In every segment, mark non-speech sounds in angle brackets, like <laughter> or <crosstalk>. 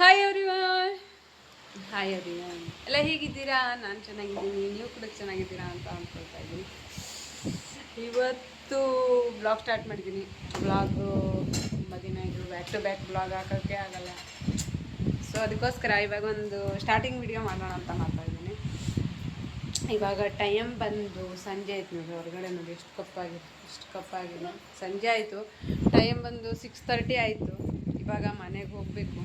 Hi everyone hi everyone ಎಲ್ಲ ಹೇಗಿದ್ದೀರಾ? ನಾನು ಚೆನ್ನಾಗಿದ್ದೀನಿ. ನೀವು ಕೂಡ ಚೆನ್ನಾಗಿದ್ದೀರಾ ಅಂತ ಅಂದ್ಕೊಳ್ತಾ ಇದ್ದೀನಿ. ಇವತ್ತು ಬ್ಲಾಗ್ ಸ್ಟಾರ್ಟ್ ಮಾಡಿದ್ದೀನಿ. ಬ್ಲಾಗು ತುಂಬ ದಿನ ಇದು ಬ್ಯಾಕ್ ಟು ಬ್ಯಾಕ್ ಬ್ಲಾಗ್ ಹಾಕೋಕ್ಕೆ ಆಗಲ್ಲ. ಸೊ ಅದಕ್ಕೋಸ್ಕರ ಇವಾಗ ಒಂದು ಸ್ಟಾರ್ಟಿಂಗ್ ವಿಡಿಯೋ ಮಾಡೋಣ ಅಂತ ಮಾಡ್ತಾ ಇದ್ದೀನಿ. ಇವಾಗ ಟೈಮ್ ಬಂದು ಸಂಜೆ ಆಯ್ತು ನೋಡಿ ಹೊರಗಡೆ ನೋಡಿ ಎಷ್ಟು ಕಪ್ಪಾಗಿದೆ ಎಷ್ಟು ಕಪ್ಪಾಗಿದೆ. ಸಂಜೆ ಆಯಿತು. ಟೈಮ್ ಬಂದು ಸಿಕ್ಸ್ ತರ್ಟಿ ಆಯಿತು. ಇವಾಗ ಮನೆಗೆ ಹೋಗಬೇಕು.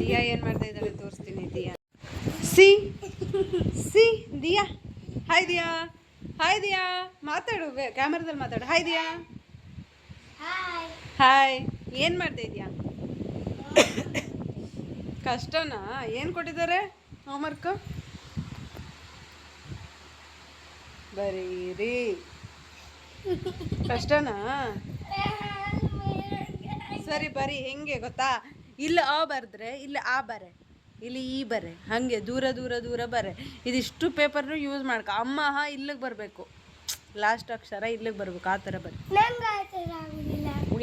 ದಿಯಾ ಏನು ಮಾಡ್ತಾ ಇದ್ದಾಳೆ? ತೋರಿಸ್ತೀನಿ Diya. See see Diya. Hi Diya. Hi Diya. ಮಾತಾಡು ಕ್ಯಾಮ್ರಾದಲ್ಲಿ ಮಾತಾಡು. ಹಾಯ್ ದಿಯಾ. ಹಾಯ್ ಏನು ಮಾಡ್ತಾ ಇದೀಯಾ? ಕಷ್ಟನಾ? ಏನು ಕೊಟ್ಟಿದ್ದಾರೆ? ಹೋಮ್ವರ್ಕು ಬರೀರಿ ಕಷ್ಟನಾ? <laughs> ಸರಿ ಬರೀ ಹೆಂಗೆ ಗೊತ್ತಾ? ಇಲ್ಲಿ ಅ ಬರೆದ್ರೆ ಇಲ್ಲಿ ಆ ಬರೆ ಇಲ್ಲಿ ಈ ಬರೆ ಹಾಗೆ ದೂರ ದೂರ ದೂರ ಬರೆ. ಇದಿಷ್ಟು ಪೇಪರ್ನು ಯೂಸ್ ಮಾಡ್ಕ. ಅಮ್ಮ ಹ ಇಲ್ಲಿಗೆ ಬರಬೇಕು. ಲಾಸ್ಟ್ ಅಕ್ಷರ ಇಲ್ಲಿಗೆ ಬರ್ಬೇಕು ಆ ಥರ ಬರಿ.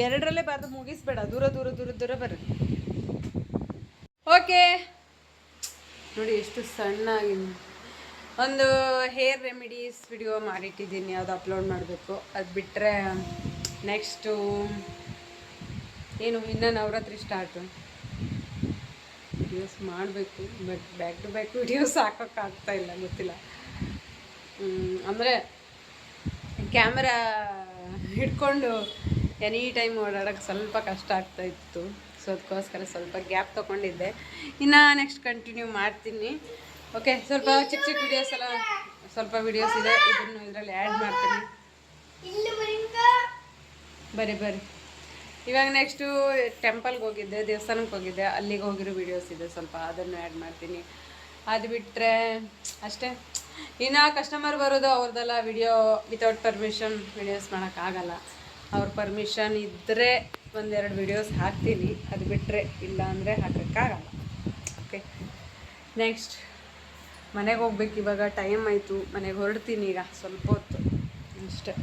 ಎರಡರಲ್ಲೇ ಬರೆದು ಮುಗಿಸ್ಬೇಡ ದೂರ ದೂರ ದೂರ ದೂರ ಬರ್ರಿ ಓಕೆ ನೋಡಿ ಎಷ್ಟು ಸಣ್ಣ ಆಗಿದೆ ಒಂದು ಹೇರ್ ರೆಮಿಡೀಸ್ ವಿಡಿಯೋ ಮಾಡಿಟ್ಟಿದ್ದೀನಿ ಅದು ಅಪ್ಲೋಡ್ ಮಾಡಬೇಕು. ಅದು ಬಿಟ್ಟರೆ ನೆಕ್ಸ್ಟು ಏನು ಇನ್ನು ನವರಾತ್ರಿ ಸ್ಟಾರ್ಟು ವಿಡಿಯೋಸ್ ಮಾಡಬೇಕು but back to back videos ಹಾಕೋಕ್ಕಾಗ್ತಾ ಇಲ್ಲ ಗೊತ್ತಿಲ್ಲ. ಅಂದರೆ ಕ್ಯಾಮ್ರಾ ಹಿಡ್ಕೊಂಡು ಎನಿ ಟೈಮ್ ಓಡಾಡೋಕ್ಕೆ ಸ್ವಲ್ಪ ಕಷ್ಟ ಆಗ್ತಾ ಇತ್ತು. ಸೊ ಅದಕ್ಕೋಸ್ಕರ ಸ್ವಲ್ಪ ಗ್ಯಾಪ್ ತೊಗೊಂಡಿದ್ದೆ. ಇನ್ನು ನೆಕ್ಸ್ಟ್ ಕಂಟಿನ್ಯೂ ಮಾಡ್ತೀನಿ. ಓಕೆ ಸ್ವಲ್ಪ ಚಿಕ್ಕ ಚಿಕ್ಕ ವಿಡಿಯೋಸ್ ಎಲ್ಲ ಸ್ವಲ್ಪ ವಿಡಿಯೋಸ್ ಇದೆ. ಇದನ್ನು ಇದರಲ್ಲಿ ಆ್ಯಡ್ ಮಾಡ್ತೀನಿ. ಬರೀ ಬರೀ. ಇವಾಗ ನೆಕ್ಸ್ಟು ಟೆಂಪಲ್ಗೆ ಹೋಗಿದ್ದೆ, ದೇವಸ್ಥಾನಕ್ಕೆ ಹೋಗಿದ್ದೆ. ಅಲ್ಲಿಗೆ ಹೋಗಿರೋ ವಿಡಿಯೋಸ್ ಇದೆ, ಸ್ವಲ್ಪ ಅದನ್ನು ಆ್ಯಡ್ ಮಾಡ್ತೀನಿ. ಅದು ಬಿಟ್ಟರೆ ಅಷ್ಟೇ. ಇನ್ನು ಕಸ್ಟಮರ್ ಬರೋದು ಅವ್ರದ್ದೆಲ್ಲ ವಿಡಿಯೋ ವಿತೌಟ್ ಪರ್ಮಿಷನ್ ವಿಡಿಯೋಸ್ ಮಾಡೋಕ್ಕಾಗಲ್ಲ ಅವ್ರ ಪರ್ಮಿಷನ್ ಇದ್ದರೆ ಒಂದೆರಡು ವಿಡಿಯೋಸ್ ಹಾಕ್ತೀನಿ. ಅದು ಬಿಟ್ಟರೆ ಇಲ್ಲ ಅಂದರೆ ಹಾಕೋಕ್ಕಾಗಲ್ಲ ಓಕೆ ನೆಕ್ಸ್ಟ್ ಮನೆಗೆ ಹೋಗ್ಬೇಕು ಇವಾಗ ಟೈಮ್ ಆಯಿತು. ಮನೆಗೆ ಹೊರಡ್ತೀನಿ ಈಗ, ಸ್ವಲ್ಪ ಹೊತ್ತು. ಅಷ್ಟೇ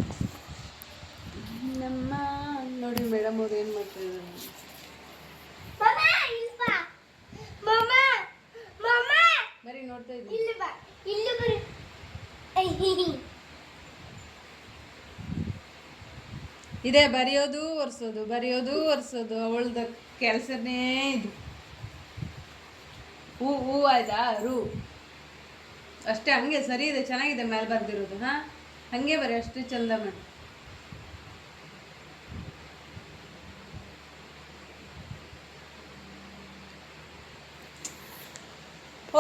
ನಮ್ಮ ನೋಡಿ ಮೇಡಮ್ ಅವ್ರು ಏನು ಮಾಡ್ತಿದ್ದಾರೆ ಬರೀ ನೋಡ್ತಾ ಇದ್ದೀನಿ ಇದೇ, ಬರೆಯೋದು, ಒರೆಸೋದು ಬರೆಯೋದು, ಒರೆಸೋದು. ಅವಳದ ಕೆಲಸನೇ ಇದು. ಹೂ ಹೂ ಆಯ್ತಾ ರೂ. ಅಷ್ಟೇ, ಹಂಗೆ ಸರಿ ಇದೆ, ಚೆನ್ನಾಗಿದೆ ಮೇಲೆ ಬರ್ದಿರೋದು, ಹಾಂ? ಹಂಗೆ ಬರೀ, ಅಷ್ಟು ಚಂದ ಮಾಡಿ.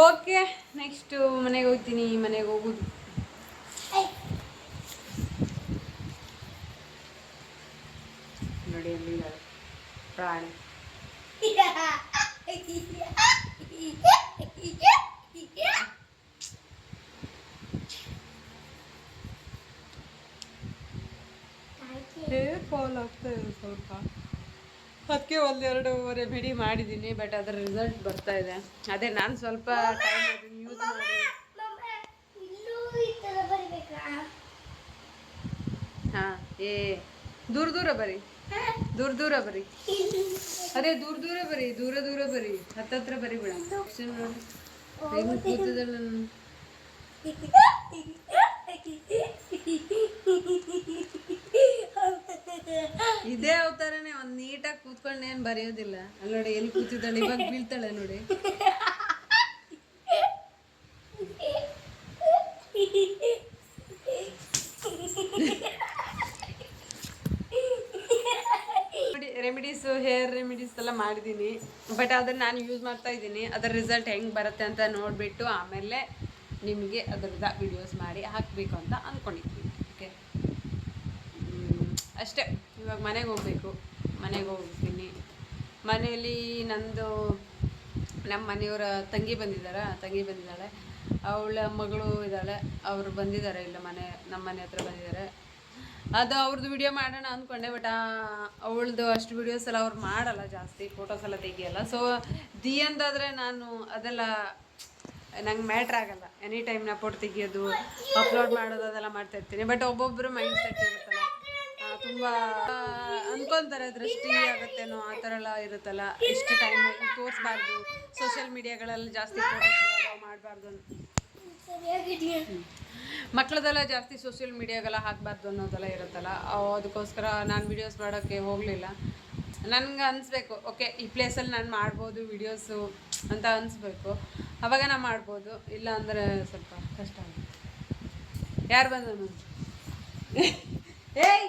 ಓಕೆ ನೆಕ್ಸ್ಟು ಮನೆಗೆ ಹೋಗ್ತೀನಿ, ಮನೆಗೆ ಹೋಗೋದು ನೋಡಿ ಎಲ್ಲಿದ್ದಾಳೆ ಪ್ರಾಣಿ ಹೇರ್ ಫಾಲ್ ಆಗ್ತಾ ಇದೆ ಸ್ವಲ್ಪ ಅದಕ್ಕೆ ಒಂದೆರಡೂವರೆ ಬಿಡಿ ಮಾಡಿದ್ದೀನಿ ಬಟ್ ಅದರ ರಿಸಲ್ಟ್ ಬರ್ತಾ ಇದೆ. ಅದೇ ನಾನು ಸ್ವಲ್ಪ ಟೈಮ್ ಯೂಸ್ ಮಾಡಿ. ಹಾಂ ಏ ದೂರ ದೂರ ಬರಿ. ದೂರ ದೂರ ಬರಿ. ಅದೇ ದೂರ ದೂರ ಬರಿ ದೂರ ದೂರ ಬರಿ. ಹತ್ತತ್ರ ಬರಿ ಬಿಡ. ಕೂತದಲ್ಲ ನನ್ನ ಇದೇ ಅವತಾರನೇ, ಒಂದ್ ನೀಟಾಗಿ ಕೂತ್ಕೊಂಡು ಏನ್ ಬರೆಯೋದಿಲ್ಲ. ನೋಡಿ ಎಲ್ಲಿ ಕೂತಿದ್ದಾಳೆ, ಇವಾಗ ಬೀಳ್ತಾಳೆ ನೋಡಿ. ರೆಮಿಡೀಸ್ ಹೇರ್ ರೆಮಿಡೀಸ್ ಎಲ್ಲ ಮಾಡಿದ್ದೀನಿ ಬಟ್ ಅದನ್ನ ನಾನು ಯೂಸ್ ಮಾಡ್ತಾ ಇದ್ದೀನಿ. ಅದರ ರಿಸಲ್ಟ್ ಹೆಂಗೆ ಬರುತ್ತೆ ಅಂತ ನೋಡಿಬಿಟ್ಟು ಆಮೇಲೆ ನಿಮಗೆ ಅದರದ ವಿಡಿಯೋಸ್ ಮಾಡಿ ಹಾಕಬೇಕು ಅಂತ ಅಂದ್ಕೊಂಡಿದ್ದೀನಿ ಅಷ್ಟೇ. ಇವಾಗ ಮನೆಗೆ ಹೋಗಬೇಕು. ಮನೆಗೆ ಹೋಗ್ತೀನಿ. ಮನೆಯಲ್ಲಿ ನಂದು ನಮ್ಮ ಮನೆಯವರ ತಂಗಿ ಬಂದಿದ್ದಾರ, ತಂಗಿ ಬಂದಿದ್ದಾಳೆ. ಅವಳ ಮಗಳು ಇದ್ದಾಳೆ. ಅವರು ಬಂದಿದ್ದಾರೆ ಇಲ್ಲ ಮನೆ ನಮ್ಮ ಮನೆ ಹತ್ರ ಬಂದಿದ್ದಾರೆ. ಅದು ಅವ್ರದ್ದು ವಿಡಿಯೋ ಮಾಡೋಣ ಅಂದ್ಕೊಂಡೆ ಬಟ್ ಅವಳದು ಅಷ್ಟು ವಿಡಿಯೋಸ್ ಎಲ್ಲ ಅವ್ರು ಮಾಡಲ್ಲ ಜಾಸ್ತಿ. ಫೋಟೋಸ್ ಎಲ್ಲ ತೆಗಿಯಲ್ಲ. ಸೊ ದಿ ಅಂದಾದರೆ ನಾನು ಅದೆಲ್ಲ ನಂಗೆ ಮ್ಯಾಟ್ರ್ ಆಗಲ್ಲ. ಎನಿ ಟೈಮ್ ನಾ ಫೋಟೋ ತೆಗಿಯೋದು ಅಪ್ಲೋಡ್ ಮಾಡೋದು ಅದೆಲ್ಲ ಮಾಡ್ತಾ ಇರ್ತೀನಿ. ಬಟ್ ಒಬ್ಬೊಬ್ಬರು ಮೈಂಡ್ ಸೆಟ್ ಇರುತ್ತಲ್ಲ ತುಂಬ ಅನ್ಕೊಂತಾರೆ ದೃಷ್ಟಿ ಆಗುತ್ತೇನೋ ಆ ಥರ ಎಲ್ಲ ಇರುತ್ತಲ್ಲ. ಇಷ್ಟು ಟೈಮ್ ತೋರಿಸ್ಬಾರ್ದು. ಸೋಷಿಯಲ್ ಮೀಡಿಯಾಗಳಲ್ಲಿ ಜಾಸ್ತಿ ಮಾಡಬಾರ್ದು ಅಂತ. ಮಕ್ಕಳದೆಲ್ಲ ಜಾಸ್ತಿ ಸೋಷಿಯಲ್ ಮೀಡಿಯಾಗೆಲ್ಲ ಹಾಕಬಾರ್ದು ಅನ್ನೋದೆಲ್ಲ ಇರುತ್ತಲ್ಲ. ಅದಕ್ಕೋಸ್ಕರ ನಾನು ವಿಡಿಯೋಸ್ ಮಾಡೋಕ್ಕೆ ಹೋಗಲಿಲ್ಲ. ನನಗೆ ಅನಿಸ್ಬೇಕು ಓಕೆ ಈ ಪ್ಲೇಸಲ್ಲಿ ನಾನು ಮಾಡ್ಬೋದು ವಿಡಿಯೋಸು ಅಂತ ಅನಿಸ್ಬೇಕು. ಅವಾಗ ನಾನು ಮಾಡ್ಬೋದು, ಇಲ್ಲ ಅಂದರೆ ಸ್ವಲ್ಪ ಕಷ್ಟ ಆಗುತ್ತೆ. ಯಾರು ಬಂದ <laughs> ಏಯ್!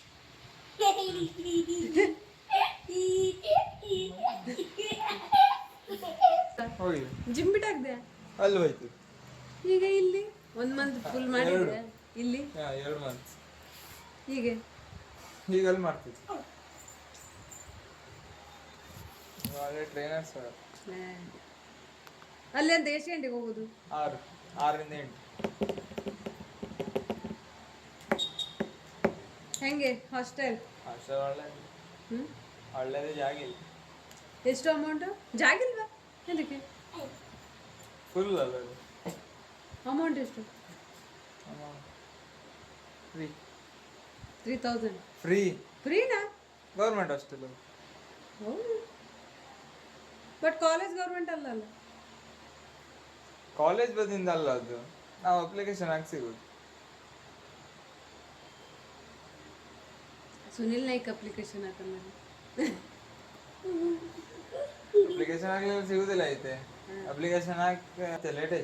ಜಿಮ್ ಬಿಟ್ಟಾಗ್ದೆ ಅಲ್ಲಿ ಹೋಯ್ತು. ಈಗ ಇಲ್ಲಿ? ಒಂದ್ ಮಂತ್ ಫುಲ್ ಮಾಡಿದ್ರೆ? ಇಲ್ಲಿ? ಎರಡು ಮಂತ್ ಹೀಗೆ? ಈಗ ಅಲ್ಲಿ ಮಾಡ್ತೀವಿ. ಟ್ರೈನರ್ಸ್. ಅಲ್ಲಿ ಅಂತ ಎಷ್ಟು ಗಂಟೆಗೆ ಹೋಗುದು? ಆರು ಆರರಿಂದ ಎಂಟು. ಹೆಂಗೆ? ಹಾಸ್ಟೆಲ್ ಹಾಸ್ಟೆಲ್ ಒಳ್ಳೆ ಹ್ಮ್? ಒಳ್ಳೆದೇ ಜಾಗ ಇಲ್ಲ. ಎಷ್ಟು ಅಮೌಂಟು ಜಾಗಿಲ್ವಾ ಅದಕ್ಕೆ ಫುಲ್ ಅಲ್ಲ ಅದು. ಅಮೌಂಟ್ ಎಷ್ಟು? ಫ್ರೀ ತ್ರೀ ತೌಸಂಡ್ ಫ್ರೀ ಫ್ರೀನಾ ಗೌರ್ಮೆಂಟ್ ಹಾಸ್ಟೆಲ್ ಹೌದು. ಬಟ್ ಕಾಲೇಜ್ ಗೌರ್ಮೆಂಟ್ ಅಲ್ಲಲ್ಲ ಕಾಲೇಜ್ ಬದಿಯಿಂದ ಅಲ್ಲ ಅದು. ನಾವು ಅಪ್ಲಿಕೇಶನ್ ಹಾಕಿ ಸಿಗೋದು. ಸುನಿಲ್ ನಾಯ್ಕ್ ಅಪ್ಲಿಕೇಶನ್ ಹಾಕಲ್ಲ ಅಪ್ಲಿಕೇಶನ್ ಹಾಕ್ಲಿಲ್ಲ ಸಿಗುದಿಲ್ಲ ಐತೆ. ಅಪ್ಲಿಕೇಶನ್ ಹಾಕಿ ಲೇಟ್ ಐತೆ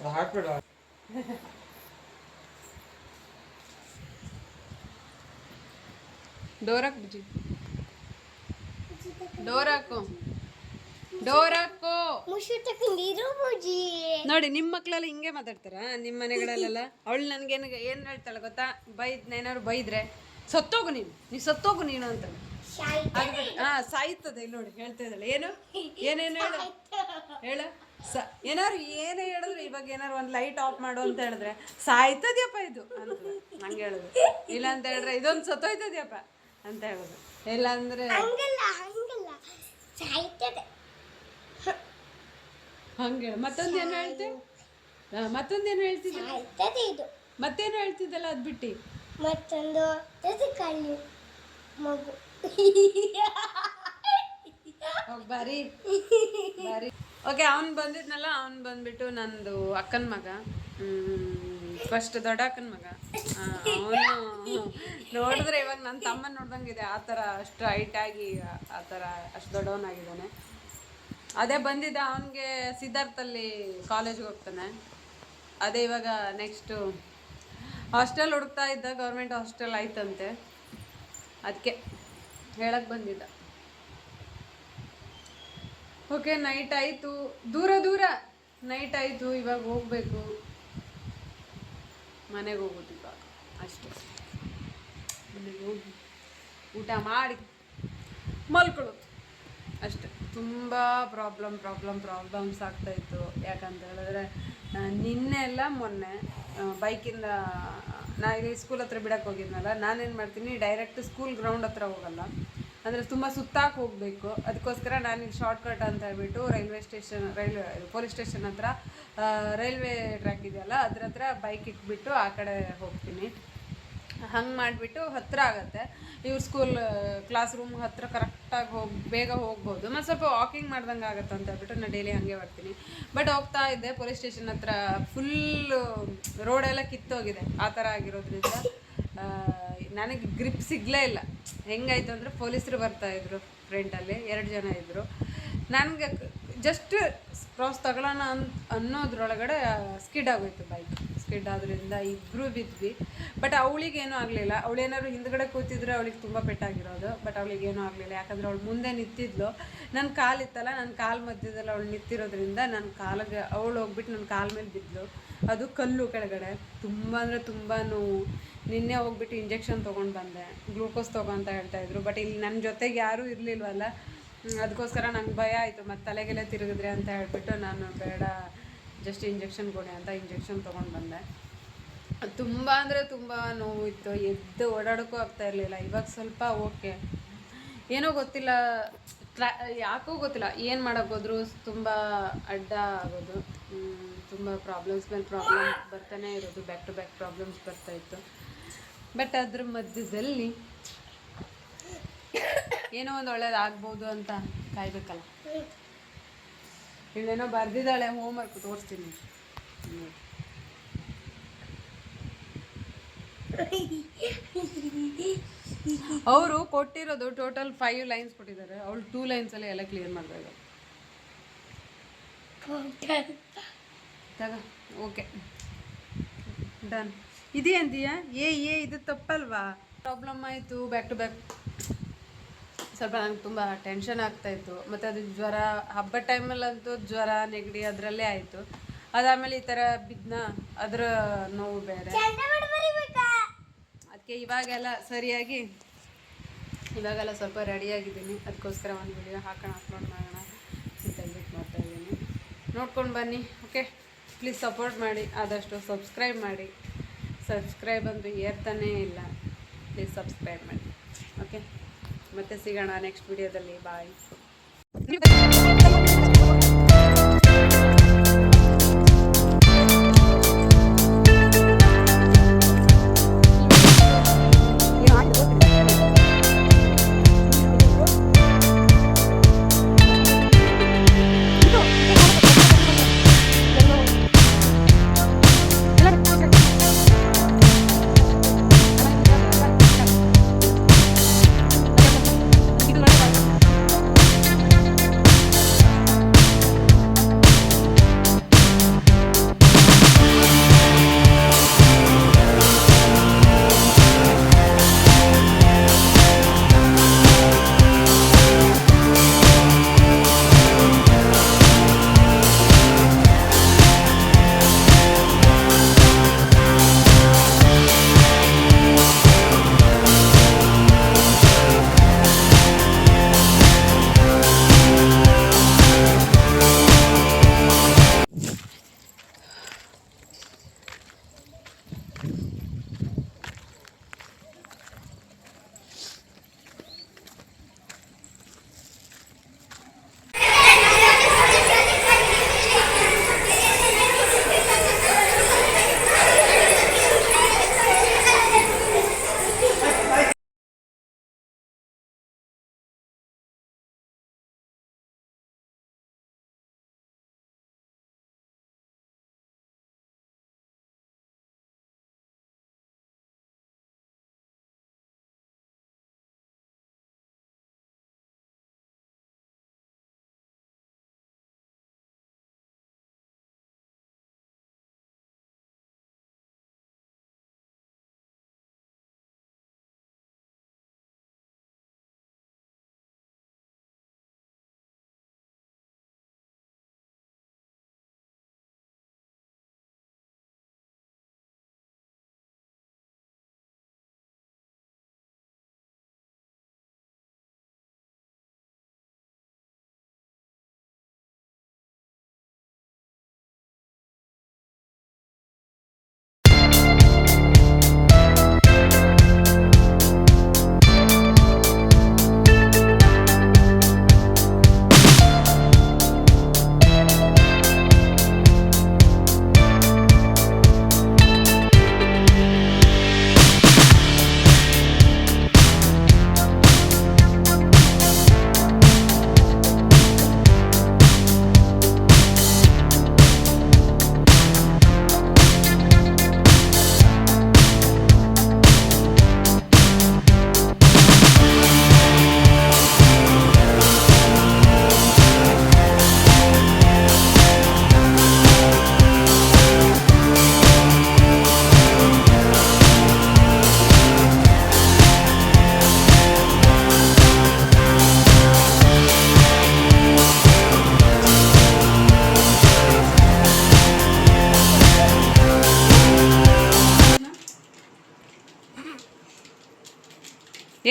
ಅದು ಹಾಕ್ಬೇಡ. ಡೋರ್ ಹಾಕು ಬಿಜಿ. ಡೋರ್ ಹಾಕು. ಡೋರ್ ಹಾಕು. ನೋಡಿ ನಿಮ್ಮ ಮಕ್ಕಳೆಲ್ಲ ಹಿಂಗೆ ಮಾತಾಡ್ತಾರ? ನಿಮ್ಮ ಮನೆಗಳಲ್ಲೆಲ್ಲ? ಅವಳು ನನಗೇನು ಏನು ಹೇಳ್ತಾಳೆ ಗೊತ್ತಾ? ಬೈದ್ ಏನಾದ್ರು ಬೈದ್ರೆ. ಸತ್ತೋಗು ನೀನು. ನೀ ಸತ್ತೋಗು ನೀನು ಅಂತ. ಹಾ ಸಾಯ್ತದೆ ಇಲ್ಲಿ ನೋಡಿ ಹೇಳ್ತಾ ಇದ್ದಾಳೆ. ಏನು? ಏನೇನು ಹೇಳು? ಹೇಳು. ಸ ಏನಾದ್ರು ಏನೇ ಹೇಳಿದ್ರು ಇವಾಗ ಏನಾದ್ರು ಒಂದು ಲೈಟ್ ಆಫ್ ಮಾಡು ಅಂತ ಹೇಳಿದ್ರೆ ಸಾಯ್ತದ್ಯಪ್ಪ ಇದು ಅಂತ. ನಂಗೆ ಹೇಳುದು. ಇಲ್ಲ ಅಂತ ಹೇಳಿದ್ರೆ ಇದೊಂದು ಸತ್ತೋಯ್ತದ್ಯಪ್ಪ ಅಂತ ಹೇಳುದು. ಇಲ್ಲ ಅಂದ್ರೆ? ಹಂಗೆ ಮತ್ತೊಂದು ಏನು ಹೇಳ್ತೆ? ಮತ್ತೊಂದೇನು ಹೇಳ್ತಿದ್ದೆ ಮತ್ತೇನು ಹೇಳ್ತಿದ್ದಲ್ಲ ಅದು ಬಿಟ್ಟು ಮತ್ತೊಂದು ಕಣ್ಣು ಮಗು? ಬರಿ. ಬರಿ. ಓಕೆ, ಅವ್ನು ಬಂದಿದ್ನಲ್ಲ, ಅವ್ನು ಬಂದ್ಬಿಟ್ಟು ನಂದು ಅಕ್ಕನ ಮಗ. ಫಸ್ಟ್ ದೊಡ್ಡ ಅಕ್ಕನ ಮಗ. ಅವನು ನೋಡಿದ್ರೆ ಇವಾಗ ನನ್ನ ತಮ್ಮನ ನೋಡ್ದಂಗಿದೆ. ಆ ಥರ ಅಷ್ಟು ಹೈಟಾಗಿ ಆ ಥರ ಅಷ್ಟು ದೊಡ್ಡವನಾಗಿದ್ದಾನೆ. ಅದೇ ಬಂದಿದ್ದ ಅವನಿಗೆ ಸಿದ್ಧಾರ್ಥಲ್ಲಿ ಕಾಲೇಜ್ಗೆ ಹೋಗ್ತಾನೆ. ಅದೇ ಇವಾಗ ನೆಕ್ಸ್ಟು ಹಾಸ್ಟೆಲ್ ಹುಡುಕ್ತಾ ಇದ್ದ ಗೌರ್ಮೆಂಟ್ ಹಾಸ್ಟೆಲ್ ಆಯ್ತಂತೆ. ಅದಕ್ಕೆ ಹೇಳಕ್ಕೆ ಬಂದಿದ್ದ. ಓಕೆ, ನೈಟ್ ಆಯಿತು. ದೂರ ದೂರ. ನೈಟ್ ಆಯಿತು, ಇವಾಗ ಹೋಗಬೇಕು. ಮನೆಗೆ ಹೋಗೋದು ಇವಾಗ. ಅಷ್ಟೇ. ಮನೆಗೆ ಹೋಗಿ ಊಟ ಮಾಡಿ ಮಲ್ಕೊಳ್ಳೋದು. ಅಷ್ಟೆ. ತುಂಬ ಪ್ರಾಬ್ಲಮ್ ಪ್ರಾಬ್ಲಮ್ ಪ್ರಾಬ್ಲಮ್ಸ್ ಆಗ್ತಾಯಿತ್ತು ಯಾಕಂತ ಹೇಳಿದ್ರೆ ನಿನ್ನೆ ಎಲ್ಲ ಮೊನ್ನೆ ಬೈಕಿಂದ ನಾ ಇಲ್ಲಿ ಸ್ಕೂಲ್ ಹತ್ರ ಬಿಡಕ್ಕೆ ಹೋಗಿದ್ನಲ್ಲ, ನಾನೇನು ಮಾಡ್ತೀನಿ ಡೈರೆಕ್ಟ್ ಸ್ಕೂಲ್ ಗ್ರೌಂಡ್ ಹತ್ರ ಹೋಗಲ್ಲ. ಅಂದರೆ ತುಂಬ ಸುತ್ತಾಕ್ ಹೋಗಬೇಕು. ಅದಕ್ಕೋಸ್ಕರ ನಾನು ಇಲ್ಲಿ ಶಾರ್ಟ್ಕಟ್ ಅಂತ ಹೇಳ್ಬಿಟ್ಟು railway station, railway police station ಹತ್ರ ರೈಲ್ವೆ ಟ್ರ್ಯಾಕ್ ಇದೆಯಲ್ಲ, ಅದ್ರ ಹತ್ರ ಬೈಕ್ ಇಟ್ಬಿಟ್ಟು ಆ ಕಡೆ ಹೋಗ್ತೀನಿ. ಹಂಗೆ ಮಾಡಿಬಿಟ್ಟು ಹತ್ತಿರ ಆಗುತ್ತೆ. ಇವ್ರ ಸ್ಕೂಲ್ ಕ್ಲಾಸ್ ರೂಮ್ ಹತ್ತಿರ ಕರೆಕ್ಟಾಗಿ ಹೋಗಿ, ಬೇಗ ಹೋಗ್ಬೋದು. ಮತ್ತು ಸ್ವಲ್ಪ ವಾಕಿಂಗ್ ಮಾಡ್ದಂಗೆ ಆಗುತ್ತೆ ಅಂತ ಹೇಳ್ಬಿಟ್ಟು ನಾನು ಡೈಲಿ ಹಾಗೆ ಬರ್ತೀನಿ ಬಟ್ ಹೋಗ್ತಾ ಇದ್ದೆ ಪೊಲೀಸ್ ಸ್ಟೇಷನ್ ಹತ್ರ ಫುಲ್ ರೋಡೆಲ್ಲ ಕಿತ್ತೋಗಿದೆ ಆ ಥರ ಆಗಿರೋದ್ರಿಂದ ನನಗೆ ಗ್ರಿಪ್ ಸಿಗಲೇ ಇಲ್ಲ. ಹೆಂಗಾಯ್ತು ಅಂದರೆ ಪೊಲೀಸರು ಬರ್ತಾಯಿದ್ರು ಫ್ರೆಂಟಲ್ಲಿ ಎರಡು ಜನ ಇದ್ದರು ನನಗೆ ಜಸ್ಟ್ ಕ್ರಾಸ್ ತಗೊಳ್ಳೋಣ ಅನ್, ಅನ್ನೋದ್ರೊಳಗಡೆ ಸ್ಕಿಡ್ ಆಗೋಯ್ತು ಬೈಕ್ ಸ್ಕಿಡ್ ಆದ್ರಿಂದ ಇಬ್ಬರು ಬಿದ್ವಿ. ಬಟ್ ಅವಳಿಗೇನೂ ಆಗಲಿಲ್ಲ. ಅವಳೇನಾದ್ರು ಹಿಂದ್ಗಡೆ ಕೂತಿದ್ರೆ ಅವಳಿಗೆ ತುಂಬ ಪೆಟ್ಟಾಗಿರೋದು. ಬಟ್ ಅವಳಿಗೇನೂ ಆಗಲಿಲ್ಲ. ಯಾಕಂದ್ರೆ ಅವಳು ಮುಂದೆ ನಿಂತಿದ್ಲು. ನನ್ನ ಕಾಲಿತ್ತಲ್ಲ ನನ್ನ ಕಾಲು ಮಧ್ಯದಲ್ಲಿ ಅವಳು ನಿಂತಿರೋದ್ರಿಂದ ನನ್ನ ಕಾಲಿಗೆ ಅವಳು ಹೋಗ್ಬಿಟ್ಟು ನನ್ನ ಕಾಲ ಮೇಲೆ ಬಿದ್ಲು. ಅದು ಕಲ್ಲು ಕೆಳಗಡೆ. ತುಂಬ ಅಂದರೆ ತುಂಬ ನೋವು. ನಿನ್ನೆ ಹೋಗ್ಬಿಟ್ಟು ಇಂಜೆಕ್ಷನ್ ತೊಗೊಂಡು ಬಂದೆ. ಗ್ಲೂಕೋಸ್ ತಗೋ ಅಂತ ಹೇಳ್ತಾ ಇದ್ರು. ಬಟ್ ಇಲ್ಲಿ ನನ್ನ ಜೊತೆಗೆ ಯಾರೂ ಇರಲಿಲ್ವಲ್ಲ. ಅದಕ್ಕೋಸ್ಕರ ನಂಗೆ ಭಯ ಆಯಿತು. ಮತ್ತು ತಲೆಗೆಲ್ಲ ತಿರುಗಿದ್ರೆ ಅಂತ ಹೇಳ್ಬಿಟ್ಟು ನಾನು ಬೇಡ. ಜಸ್ಟ್ ಇಂಜೆಕ್ಷನ್ ಕೊಡಿ ಅಂತ ಇಂಜೆಕ್ಷನ್ ತೊಗೊಂಡು ಬಂದೆ. ತುಂಬ ಅಂದರೆ ತುಂಬ ನೋವು ಇತ್ತು, ಎದ್ದು ಓಡಾಡೋಕ್ಕೂ ಆಗ್ತಾ ಇರಲಿಲ್ಲ, ಇವಾಗ ಸ್ವಲ್ಪ ಓಕೆ. ಏನೋ ಗೊತ್ತಿಲ್ಲ, ಟ್ರಾ, ಯಾಕೋ ಗೊತ್ತಿಲ್ಲ, ಏನು ಮಾಡೋಕೆ ಹೋದ್ರು ತುಂಬ ಅಡ್ಡ ಆಗೋದು ತುಂಬ ಪ್ರಾಬ್ಲಮ್ಸ್ ಮೇಲೆ ಪ್ರಾಬ್ಲಮ್ ಬರ್ತಾನೆ ಇರೋದು ಬ್ಯಾಕ್ ಟು ಬ್ಯಾಕ್ ಪ್ರಾಬ್ಲಮ್ಸ್ ಬರ್ತಾ ಇತ್ತು. ಬಟ್ ಅದ್ರ ಮಧ್ಯದಲ್ಲಿ ಏನೋ ಒಂದು ಒಳ್ಳೇದಾಗ್ಬೋದು ಅಂತ ಕಾಯ್ಬೇಕಲ್ಲ. ಇಲ್ಲೇನೋ ಬರ್ದಿದ್ದಾಳೆ ಹೋಮ್ವರ್ಕ್ ತೋರಿಸ್ತೀನಿ. ಅವರು ಕೊಟ್ಟಿರೋದು ಟೋಟಲ್ ಫೈವ್ ಲೈನ್ಸ್ ಕೊಟ್ಟಿದ್ದಾರೆ. ಅವಳು ಟೂ ಲೈನ್ಸಲ್ಲಿ ಎಲ್ಲ ಕ್ಲಿಯರ್ ಮಾಡಬೇಕು ಓಕೆ ಡನ್ ಇದೇ ಅಂತೀಯಾ ಏ ಏ, ಇದು ತಪ್ಪಲ್ವಾ? ಪ್ರಾಬ್ಲಮ್ ಆಯಿತು ಬ್ಯಾಕ್ ಟು ಬ್ಯಾಕ್ ಸ್ವಲ್ಪ ನಂಗೆ ತುಂಬ ಟೆನ್ಷನ್ ಆಗ್ತಾ ಇತ್ತು. ಮತ್ತು ಅದು ಜ್ವರ ಹಬ್ಬದ ಟೈಮಲ್ಲಂತೂ ಜ್ವರ, ನೆಗಡಿ ಅದರಲ್ಲೇ ಆಯಿತು. ಅದಾದಮೇಲೆ ಈ ಥರ ಬಿದ್ನ, ಅದರ ನೋವು ಬೇರೆ. ಅದಕ್ಕೆ ಇವಾಗೆಲ್ಲ ಸರಿಯಾಗಿ, ಇವಾಗೆಲ್ಲ ಸ್ವಲ್ಪ ರೆಡಿಯಾಗಿದ್ದೀನಿ ಅದಕ್ಕೋಸ್ಕರ ಒಂದು ವಿಡಿಯೋ ಹಾಕೋಣ ಅಪ್ಲೋಡ್ ಮಾಡೋಣ ಮಾಡ್ತಾ ಇದ್ದೀನಿ. ನೋಡ್ಕೊಂಡು ಬನ್ನಿ ಓಕೆ ಪ್ಲೀಸ್ ಸಪೋರ್ಟ್ ಮಾಡಿ, ಆದಷ್ಟು ಸಬ್ಸ್ಕ್ರೈಬ್ ಮಾಡಿ. ಸಬ್ಸ್ಕ್ರೈಬ್ ಅಂತೂ ಏರ್ತಾನೇ ಇಲ್ಲ. ಪ್ಲೀಸ್ ಸಬ್ಸ್ಕ್ರೈಬ್ ಮಾಡಿ ಓಕೆ ಮತ್ತೆ ಸಿಗೋಣ ನೆಕ್ಸ್ಟ್ ವಿಡಿಯೋದಲ್ಲಿ ಬಾಯ್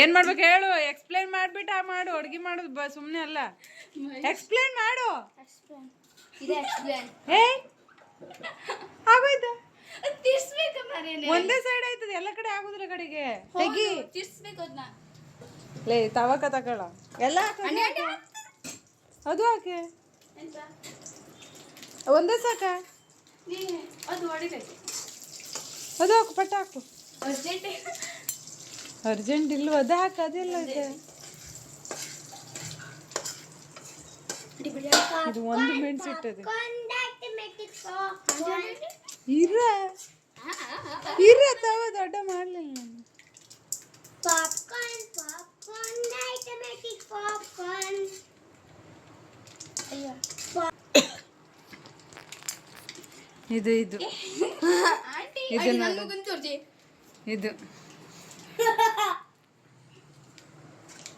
ಏನ್ ಮಾಡ್ಬೇಕು ಹೇಳು? ಎಕ್ಸ್ಪ್ಲೈನ್ ಮಾಡ್ಬಿಟ್ಟು ಮಾಡು. ಅಡ್ಗೆ ಮಾಡೋದು ಬ ಸುಮ್ಮನೆ ಅಲ್ಲ. ಎಕ್ಸ್ಪ್ಲೈನ್ ಮಾಡು. ಏ? ಆಗೋಯ್ತು? ಒಂದೇ ಸೈಡ್ ಆಯ್ತದ. ಎಲ್ಲ ಕಡೆ ಆಗುದಿಲ್ಲ ಕಡೆಗೆ. ತೆಗಿ. ಲೇ ತವಕ ತಗೊಳ ಎಲ್ಲ. ಅದು ಹಾಕೆ. ಒಂದೇ ಸಾಕ? ಅದು ಹಾಕು ಪಟ್ಟ ಹಾಕು. ಅರ್ಜೆಂಟ್ ಇಲ್ವ? ಅದು ಹಾಕು ಅದೆಲ್ಲ ಇದೆ ಒಂದು ಮೆಣಸಿಟ್ಟದೆ ಇರ. ಇರ ತವ ದೊಡ್ಡ ಮಾಡಲಿಲ್ಲ ನಾನು. ಪಾಪ್ಕಾರ್ನ್ ಪಾಪ್ಕಾರ್ನ್ ಆಟೋಮ್ಯಾಟಿಕ್ ಪಾಪ್ಕಾರ್ನ್ ಅಯ್ಯೋ. ಇದು ಇದು. <laughs> ಇದು ಇದು. <laughs>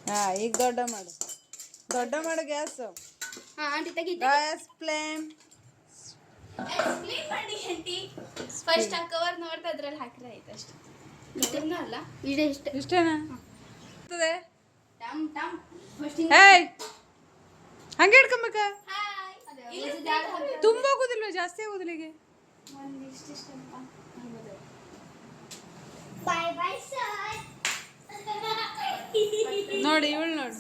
ಹಾ ಈಗ ದೊಡ್ಡ ಮಾಡು. ದೊಡ್ಡ ಮಾಡು ಗ್ಯಾಸ್. ಹಾ ಆಂಟಿ ತೆಗಿ ಗ್ಯಾಸ್ ಫ್ಲೇಮ್. ಫಸ್ಟ್ ಆ ಕವರ್ ನೋಡ್ತಾ ಅದ್ರಲ್ಲಿ ಹಾಕಿದ್ರೆ ಆಯ್ತು ಅಷ್ಟೇ. ಇದನ್ನ ಅಲ್ಲ ಇದೆ ಇಷ್ಟ. ಇಷ್ಟೇನಾ? ಟಮ್ ಟಮ್. ಫಸ್ಟ್ ಏಯ್ ಹಂಗೆ ಹಿಡ್ಕೊಂಬೇಕ? ತುಂಬ ಆಗೋದಿಲ್ವ? ಜಾಸ್ತಿ ಆಗೋದಿಲ್ಲ ಈಗ ಒಂದಿಷ್ಟು ನೋಡಿ ಇವಳು ನೋಡು.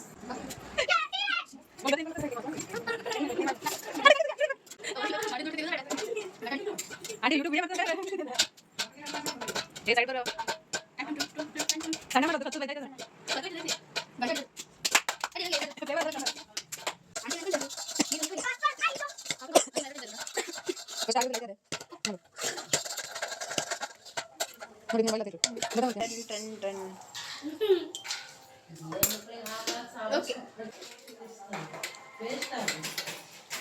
ಸಣ್ಣ ಮಾಡೋದು ಕತ್ತು ಬೇಕಾಯ್ತದೆ. ಗೊತ್ತಾಗೋದಿಲ್ಲ ಇದೆ. ನೋಡು. ಟನ್. ಓಕೆ.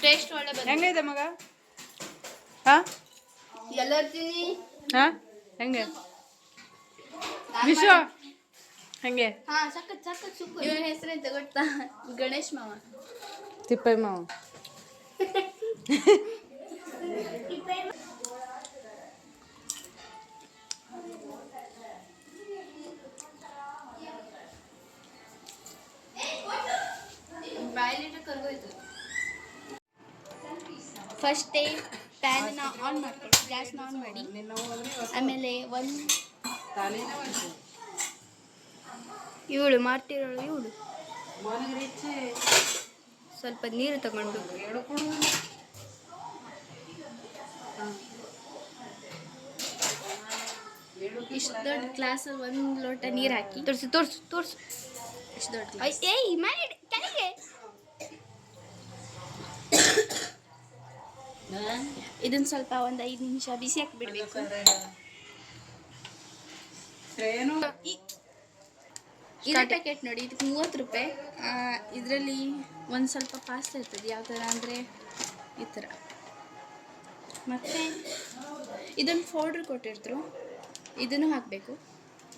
ಟೇಸ್ಟ್ ಒಳ್ಳೆ ಹೆಂಗೈತೆ ಮಗ? ಹಾ? ಎಲ್ಲರೂ ತಿನ್ನಿ ಹಾ? ಹೆಂಗೆ? ವಿಶ್ವ? ಹೆಂಗೆ? ಹಾ ಸಖತ್ ಸಖತ್ ಸೂಪರ್ ಇವನ ಹೆಸರೆಂತ ಗೊತ್ತಾ? ಗಣೇಶ್ ಮಾವ. ತಿಪ್ಪೈ ಮಾವ. <laughs> <laughs> ಕರ್ಗೋಯ್ತು. ಫಸ್ಟೇ ಪ್ಯಾನ್ನ ಆನ್ ಮಾಡ್ಕೊಳ್ಳಿ ಗ್ಯಾಸ್ನ ಆನ್ ಮಾಡಿ. ಆಮೇಲೆ ಒಂದು ಇವಳು ಮಾಡ್ತಿರೋಳು ಇವಳು ಸ್ವಲ್ಪ ನೀರು ತಗೊಂಡು. ಇಷ್ಟು ದೊಡ್ಡ ಗ್ಲಾಸಲ್ಲಿ ಒಂದು ಲೋಟ ನೀರು ಹಾಕಿ. ತೋರಿಸು ತೋರಿಸು ತೋರಿಸು. ಇಷ್ಟು ದೊಡ್ಡ ಏಯ್ ಮಾಡಿ ಇದನ್ನ ಸ್ವಲ್ಪ ಒಂದ್ ಐದು ನಿಮಿಷ ಬಿಸಿ ಹಾಕ್ಬಿಡ್ಬೇಕು ಇದು ಪ್ಯಾಕೆಟ್ ನೋಡಿ ಇದಕ್ಕೆ ಮೂವತ್ತು ರೂಪಾಯಿ ಇದರಲ್ಲಿ ಒಂದು ಸ್ವಲ್ಪ ಪಾಸ್ತಾ ಇರ್ತದೆ ಯಾವ ಥರ ಅಂದರೆ ಈ ಥರ ಮತ್ತು ಇದೊಂದು ಪೌಡ್ರ್ ಕೊಟ್ಟಿರ್ತರು ಇದನ್ನು ಹಾಕಬೇಕು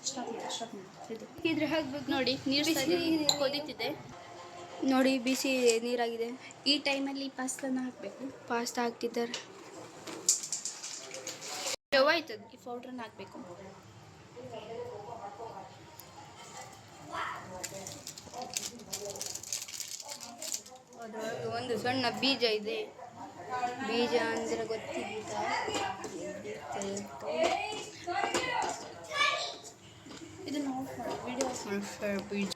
ಸ್ಟಾಪ್ ಮಾಡಿ ಸ್ಟಾಪ್ ಮಾಡಿ ಇದು ಇದ್ರ ಹಾಕ್ಬೇಕು ನೋಡಿ ನೀರು ಕೊದೀತಿದೆ. ನೋಡಿ ಬಿಸಿ ನೀರಾಗಿದೆ. ಈ ಟೈಮಲ್ಲಿ ಪಾಸ್ತಾನ ಹಾಕಬೇಕು. ಪಾಸ್ತಾ ಹಾಕ್ತಿದ್ದಾರೆ. ಸ್ಟವ್ ಆಯ್ತದ ಈ ಪೌಡ್ರನ್ನ ಹಾಕಬೇಕು. ಅದರೊಳಗೆ ಒಂದು ಸಣ್ಣ ಬೀಜ ಇದೆ. ಬೀಜ ಅಂದ್ರೆ ಗೊತ್ತಿದ್ದ ಇದನ್ನು ವಿಡಿಯೋ ಬೀಜ